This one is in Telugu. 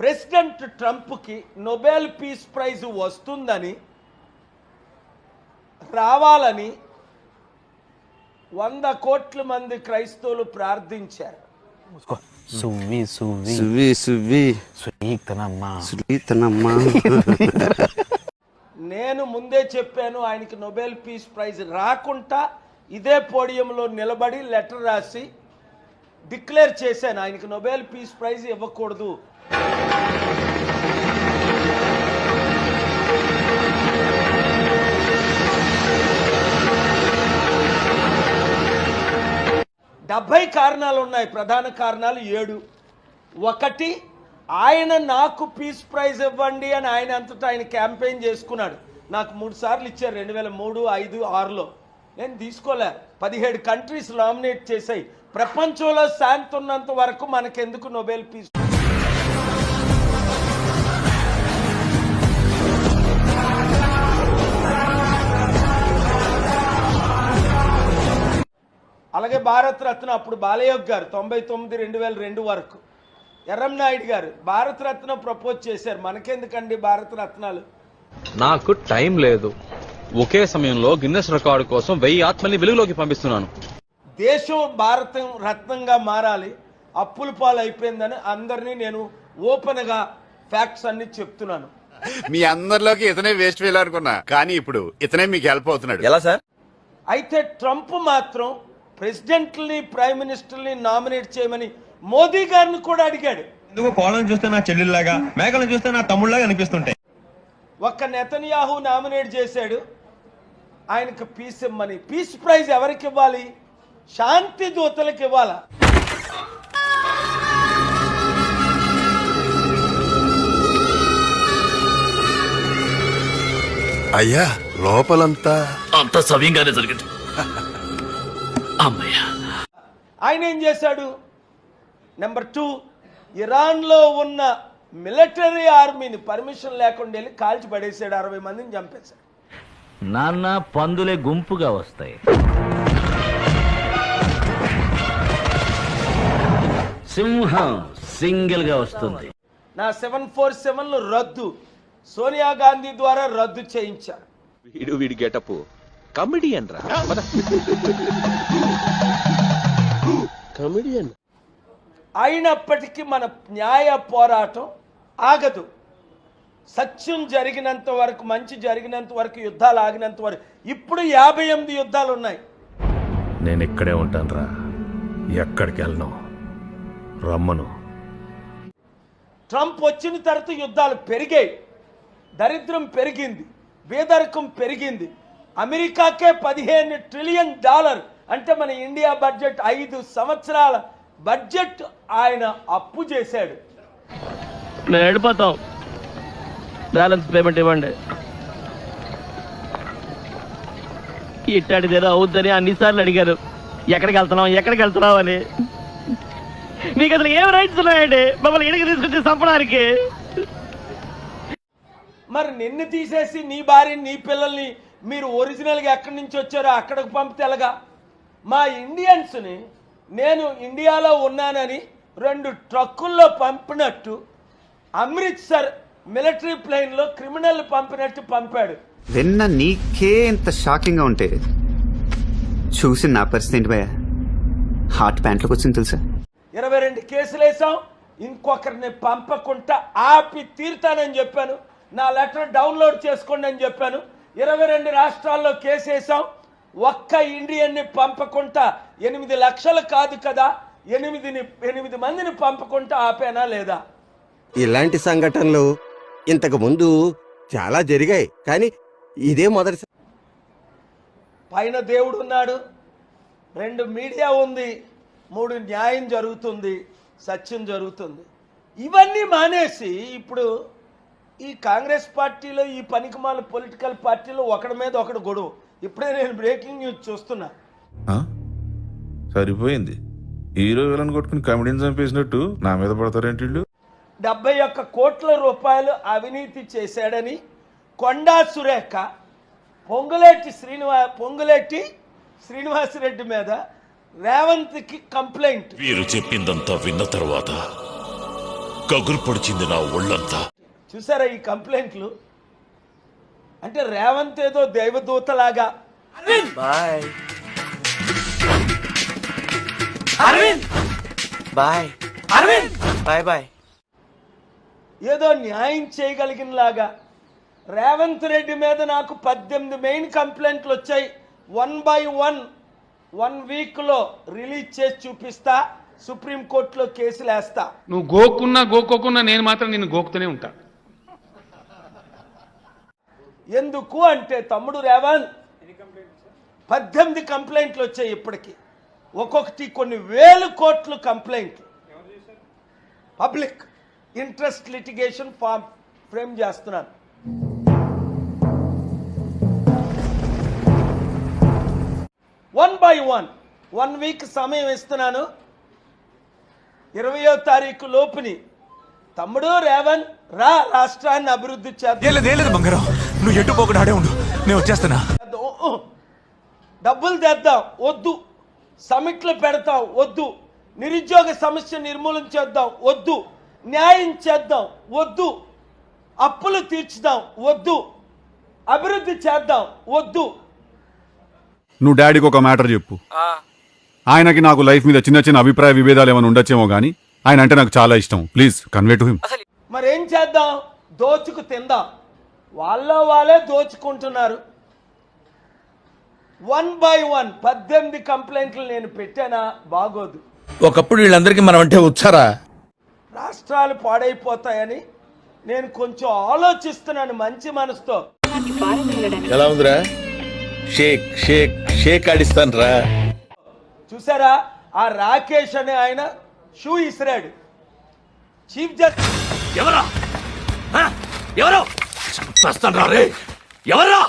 ప్రెసిడెంట్ ట్రంప్కి నొబెల్ పీస్ ప్రైజ్ వస్తుందని రావాలని వంద కోట్ల మంది క్రైస్తవులు ప్రార్థించారు. సువ్వి సువ్వి. సువి సువి సునీతనమ్మా సునీతనమ్మా నేను ముందే చెప్పాను ఆయనకి నొబెల్ పీస్ ప్రైజ్ రాకుండా ఇదే పోడియంలో నిలబడి లెటర్ రాసి డిక్లేర్ చేశాను ఆయనకి నొబెల్ పీస్ ప్రైజ్ ఇవ్వకూడదు. డెబ్బై కారణాలు ఉన్నాయి. ప్రధాన కారణాలు ఏడు. ఒకటి ఆయన నాకు పీస్ ప్రైజ్ ఇవ్వండి అని ఆయన అంతటా ఆయన క్యాంపెయిన్ చేసుకున్నాడు. నాకు మూడు సార్లు ఇచ్చారు. రెండు వేల మూడు ఐదు ఆరులో. నేను తీసుకోలే. పదిహేడు కంట్రీస్ నామినేట్ చేశాయి. ప్రపంచంలో శాంతి ఉన్నంత వరకు మనకెందుకు నొబెల్ పీస్? అలాగే భారత్ రత్న అప్పుడు బాలయోగ్ గారు తొంభై తొమ్మిది రెండు వేల రెండు వరకు. ఎర్రం నాయుడు గారు భారత రత్న ప్రపోజ్ చేశారు. మనకెందుకండి భారత రత్నాలు నాకు టైం లేదు. ఒకే సమయంలో గిన్నెస్ రికార్డు కోసం వెయ్యి ఆత్మల్ని వెలుగులోకి పంపిస్తున్నాను. దేశం భారతం రత్నంగా మారాలి. అప్పుల పాలు అయిపోయిందని అందరినీ నేను ఓపెన్గా ఫ్యాక్ట్స్ అన్ని చెప్తున్నాను. మీ అందరిలోకి ఇతనే వేస్ట్ ఫెయిల్ అనుకున్నా. కానీ ఇప్పుడు ఇతనే మీకు హెల్ప్ అవుతున్నాడు. ఎలా సార్? అయితే ట్రంప్ మాత్రం ప్రెసిడెంట్ని ప్రైమ్ మినిస్టర్ని నామినేట్ చేయమని మోదీ గారిని కూడా అడిగాడు. ఎందుకు కోళ్ళని చూస్తే నా చెల్లెల్లాగా మేకలను చూస్తే నా తమ్ముళ్ళగా అనిపిస్తుంటాయి? ఒక్క నెతన్యాహు నామినేట్ చేశాడు. ఆయనకు పీస్ ఇమ్మని. పీస్ ప్రైజ్ ఎవరికి ఇవ్వాలి? శాంతి దూతలకు ఇవ్వాలా? అయ్యా లోపలంతా అంత సవ్యంగానే జరిగింది. ఆయన ఏం చేశాడు? నెంబర్ టూ ఇరాన్లో ఉన్న మిలిటరీ ఆర్మీని పర్మిషన్ లేకుండా వెళ్ళి కాల్చి పడేసాడు అరవై మందిని చంపేశాడు. నాన్న పందులే గుంపుగా వస్తాయి. సింహం సింగిల్గా వస్తుంది. నా సెవెన్ ఫోర్ సెవెన్లు రద్దు. సోనియా గాంధీ ద్వారా రద్దు చేయించారు. వీడు వీడి గెటప్. కమిడియన్ రా. కమిడియన్ అయినప్పటికీ మన న్యాయ పోరాటం ఆగదు. సత్యం జరిగినంత వరకు మంచి జరిగినంత వరకు యుద్ధాలు ఆగినంత వరకు. ఇప్పుడు యాభై ఎనిమిది యుద్ధాలు ఉన్నాయి. నేను ఇక్కడే ఉంటాను రా ఎక్కడికి వెళ్ళను. రమ్మను. ట్రంప్ వచ్చిన తర్వాత యుద్ధాలు పెరిగాయి. దరిద్రం పెరిగింది. పేదరికం పెరిగింది. అమెరికాకే పదిహేను ట్రిలియన్ డాలర్ అంటే మన ఇండియా బడ్జెట్ ఐదు సంవత్సరాల బడ్జెట్ ఆయన అప్పు చేశాడు. మేము వెళ్ళిపోతాం బ్యాలెన్స్ పేమెంట్ ఇవ్వండి. ఇట్టాడిది ఏదో అవుద్దని అన్నిసార్లు అడిగారు. ఎక్కడికి వెళ్తున్నాం ఎక్కడికి వెళ్తున్నాం అని. మీకు అసలు ఏం రైట్స్ ఉన్నాయండి? మమ్మల్ని ఇడికి తీసుకొచ్చి చంపడానికి. మరి నిన్ను తీసేసి నీ భార్యని నీ పిల్లల్ని మీరు ఒరిజినల్గా ఎక్కడి నుంచి వచ్చారో అక్కడికి పంపితే ఎలాగా? మా ఇండియన్స్ని నేను ఇండియాలో ఉన్నానని రెండు ట్రక్కుల్లో పంపినట్టు అమృత్సర్ మిలిటరీ ప్లేన్లో క్రిమినల్ పంపినట్టు పంపాడు. విన్న నీకే ఇంత షాకింగ్గా ఉంటే చూసి నా పరిస్థితి ఏంటి భయ హార్ట్ ప్యాంట్లోకి వచ్చింది తెలుసా? ఇరవై రెండు కేసులు వేసాం ఇంకొకరిని పంపకుండా ఆపి తీరుతానని చెప్పాను. నా లెటర్ డౌన్లోడ్ చేసుకోండి అని చెప్పాను. ఇరవై రెండు రాష్ట్రాల్లో కేసు వేసాం ఒక్క ఇండియన్ని పంపకుండా ఎనిమిది లక్షలు కాదు కదా ఎనిమిదిని ఎనిమిది మందిని పంపకుండా ఆపానా లేదా? ఇలాంటి సంఘటనలు ఇంతకు ముందు చాలా జరిగాయి కానీ ఇదే మొదటి పైన దేవుడు ఉన్నాడు రెండు మీడియా ఉంది మూడు న్యాయం జరుగుతుంది సత్యం జరుగుతుంది. ఇవన్నీ మానేసి ఇప్పుడు ఈ కాంగ్రెస్ పార్టీలో ఈ పనికిమాల పొలిటికల్ పార్టీలో ఒకడి మీద ఒకడు గొడవ. ఇప్పుడే నేను బ్రేకింగ్ న్యూస్ చూస్తున్నా. సరిపోయింది. హీరో విలన్ కొట్టుకుని కమెడీని చంపేసినట్టు నా మీద పడతారేంటి వీళ్ళు? డెబ్బై ఒక్క కోట్ల రూపాయలు అవినీతి చేశాడని కొండా సురేఖ పొంగులేటి శ్రీనివా పొంగులేటి శ్రీనివాసరెడ్డి మీద రేవంత్కి కంప్లైంట్. వీరు చెప్పిందంతా విన్న తర్వాత గగురు పొడిచింది నా ఒళ్ళంతా. చూసారా ఈ కంప్లైంట్లు? అంటే రేవంత్ ఏదో దైవదూతలాగా. Bye. Arvind! Bye. Arvind! Bye bye. ఏదో న్యాయం చేయగలిగినలాగా. రేవంత్ రెడ్డి మీద నాకు పద్దెనిమిది మెయిన్ కంప్లైంట్లు వచ్చాయి. వన్ బై వన్ వన్ వీక్లో రిలీజ్ చేసి చూపిస్తా. సుప్రీంకోర్టులో కేసులు వేస్తా నువ్వు గోక్కున్నా గోక్కోకున్నా నేను మాత్రం నిన్ను గోకుతూనే ఉంటా. ఎందుకు అంటే తమ్ముడు రేవంత్ పద్దెనిమిది కంప్లైంట్లు వచ్చాయి ఇప్పటికి. ఒక్కొక్కటి కొన్ని వేలు కోట్లు కంప్లైంట్లు. Public interest litigation form frame చేస్తున్నాను. One by one one week సమయం ఇస్తున్నాను. ఇరవయో తారీఖు లోపుని తమ్ముడు రేవంత్ రా రాష్ట్రాన్ని అభివృద్ధి చేద్దాం. నువ్వు ఎటు పోకుండా ఆడే ఉండు. నేను వచ్చేస్తానా. డబ్బులు తెద్దాం వద్దు. సమిట్లు పెడతాం వద్దు. నిరుద్యోగ సమస్య నిర్మూలన చేద్దాం వద్దు. న్యాయం చేద్దాం వద్దు. అప్పులు తీర్చుదాం వద్దు. అభివృద్ధి చేద్దాం వద్దు. నువ్వు డాడీకి ఒక మ్యాటర్ చెప్పు. ఆయనకి నాకు లైఫ్ మీద చిన్న చిన్న అభిప్రాయ విభేదాలు ఏమైనా ఉండొచ్చేమో కానీ ఆయన అంటే నాకు చాలా ఇష్టం. ప్లీజ్ కన్వే టు హిమ్ మరేం చేద్దాం? దోచుకు తిందాం. వాళ్ళ వాళ్ళే దోచుకుంటున్నారు. వన్ బై వన్ పద్దెనిమిది కంప్లైంట్లు నేను పెట్టానా? బాగోదు. ఒకప్పుడు వీళ్ళందరికీ మనం అంటే వచ్చారా రాష్ట్రాలు పాడైపోతాయని నేను కొంచెం ఆలోచిస్తున్నాను మంచి మనసుతో. ఎలా ఉందిరా? షేక్ షేక్ షేక్ ఆడిస్తాను రా చూసారా? ఆ రాకేష్ అనే ఆయన షూ ఇసిరాడు. చీఫ్ జస్టిస్ ఎవరా? ఎవరు? చస్తాను రా రే ఎవరా?